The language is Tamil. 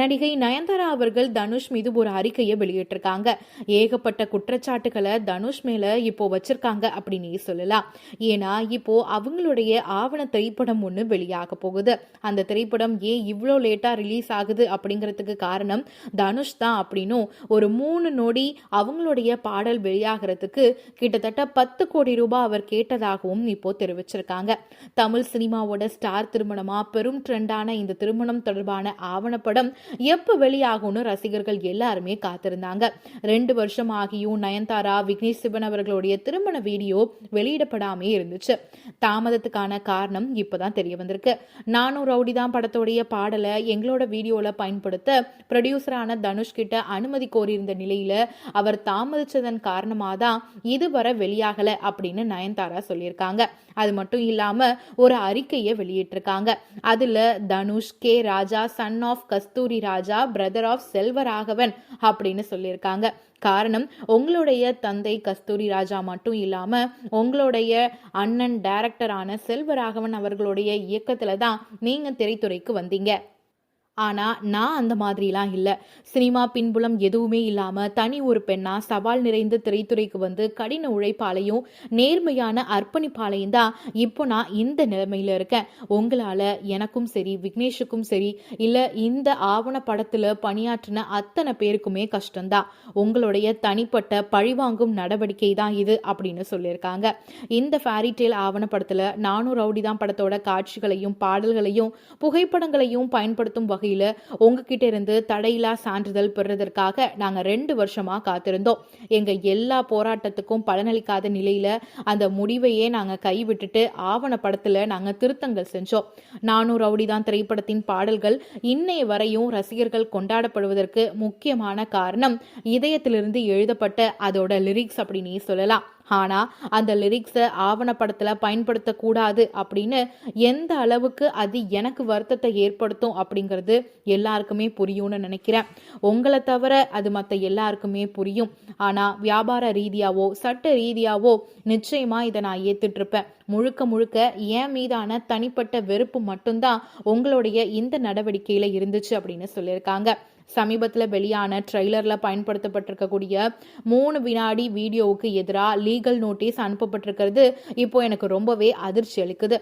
நடிகை நயன்தாரா அவர்கள் தனுஷ் மீது ஒரு அறிக்கையை வெளியிட்டிருக்காங்க. ஏகப்பட்ட குற்றச்சாட்டுகளை தனுஷ் மேல இப்போ வச்சிருக்காங்க அப்படின்னு சொல்லலாம். ஏன்னா இப்போ அவங்களுடைய ஆவண திரைப்படம் ஒன்று வெளியாக போகுது. அந்த திரைப்படம் ஏன் இவ்வளோ லேட்டா ரிலீஸ் ஆகுது அப்படிங்கிறதுக்கு காரணம் தனுஷ் தான் அப்படின்னும் ஒரு மூணு நொடி அவங்களுடைய பாடல் வெளியாகிறதுக்கு கிட்டத்தட்ட பத்து கோடி ரூபாய் அவர் கேட்டதாகவும் இப்போ தெரிவிச்சிருக்காங்க. தமிழ் சினிமாவோட ஸ்டார் திருமணமா பெரும் ட்ரெண்டான இந்த திருமணம் தொடர்பான ஆவணப்படம் எப்போ வெளியாகும்னு ரசிகர்கள் எல்லாருமே காத்திருந்தாங்க. ரெண்டு வருஷம் ஆகியும் நயன்தாரா விக்னேஷ் சிவன் அவர்களுடைய திருமண வீடியோ வெளியிடப்படாமே இருந்துச்சு. தாமதத்துக்கான காரணம் இப்போதான் தெரிய வந்திருக்கு. நானும் ரவுடி தான் படத்தோடைய பாடலை எங்களோட வீடியோவில் பயன்படுத்த ப்ரொடியூசரான தனுஷ் கிட்ட அனுமதி கோரியிருந்த நிலையில அவர் தாமதிச்சதன் காரணமாக தான் இதுவரை வெளியாகல அப்படின்னு நயன்தாரா சொல்லியிருக்காங்க. அது மட்டும் இல்லாம ஒரு அறிக்கையை வெளியிட்டிருக்காங்க. அதுல Dhanush K Raja son of Kasthuri Raja brother of Selvaraghavan அப்படின்னு சொல்லியிருக்காங்க. காரணம் உங்களுடைய தந்தை கஸ்தூரி ராஜா மட்டும் இல்லாம உங்களுடைய அண்ணன் டைரக்டரான செல்வராகவன் அவர்களுடைய இயக்கத்தில் தான் நீங்க திரைத்துறைக்கு வந்தீங்க. ஆனால் நான் அந்த மாதிரிலாம் இல்லை. சினிமா பின்புலம் எதுவுமே இல்லாமல் தனி ஒரு பெண்ணா சவால் நிறைந்த திரைத்துறைக்கு வந்து கடின உழைப்பாலையும் நேர்மையான அர்ப்பணிப்பாலையும் தான் இப்போ நான் இந்த நிலைமையில் இருக்கேன். உங்களால் எனக்கும் சரி விக்னேஷுக்கும் சரி இல்லை இந்த ஆவண படத்தில் பணியாற்றின அத்தனை பேருக்குமே கஷ்டம்தான். உங்களுடைய தனிப்பட்ட பழிவாங்கும் நடவடிக்கை தான் இது அப்படின்னு சொல்லியிருக்காங்க. இந்த ஃபேரிடேல் ஆவணப்படத்தில் நானும் ரவுடி தான் படத்தோட காட்சிகளையும் பாடல்களையும் புகைப்படங்களையும் பயன்படுத்தும் வகை வகையில் உங்ககிட்ட இருந்து தடையில்லா சான்றிதழ் பெறுறதற்காக நாங்கள் ரெண்டு வருஷமா காத்திருந்தோம். எங்க எல்லா போராட்டத்துக்கும் பலனளிக்காத நிலையில அந்த முடிவையே நாங்கள் கைவிட்டுட்டு ஆவணப்படத்துல நாங்கள் திருத்தங்கள் செஞ்சோம். நானும் ரவுடி தான் திரைப்படத்தின் பாடல்கள் இன்னைய வரையும் ரசிகர்கள் கொண்டாடப்படுவதற்கு முக்கியமான காரணம் இதயத்திலிருந்து எழுதப்பட்ட அதோட லிரிக்ஸ் அப்படின்னு சொல்லலாம். ஆனால் அந்த லிரிக்ஸை ஆவணப்படத்தில் பயன்படுத்தக்கூடாது அப்படின்னு எந்த அளவுக்கு அது எனக்கு வருத்தத்தை ஏற்படுத்தும் அப்படிங்கிறது எல்லாருக்குமே புரியும்னு நினைக்கிறேன். உங்களை தவிர அது மற்ற எல்லாருக்குமே புரியும். ஆனால் வியாபார ரீதியாவோ சட்ட ரீதியாவோ நிச்சயமாக இதை நான் ஏற்றுட்ருப்பேன் முழுக்க முழுக்க என் மீதான தனிப்பட்ட வெறுப்பு மட்டும்தான் உங்களுடைய இந்த நடவடிக்கையில் இருந்துச்சு அப்படின்னு சொல்லியிருக்காங்க. சமீபத்தில் வெளியான ட்ரெய்லரில் பயன்படுத்தப்பட்டிருக்கக்கூடிய மூணு வினாடி வீடியோவுக்கு எதிராக லீகல் நோட்டீஸ் அனுப்பப்பட்டிருக்கிறது. இப்போ எனக்கு ரொம்பவே அதிர்ச்சி அளிக்குது.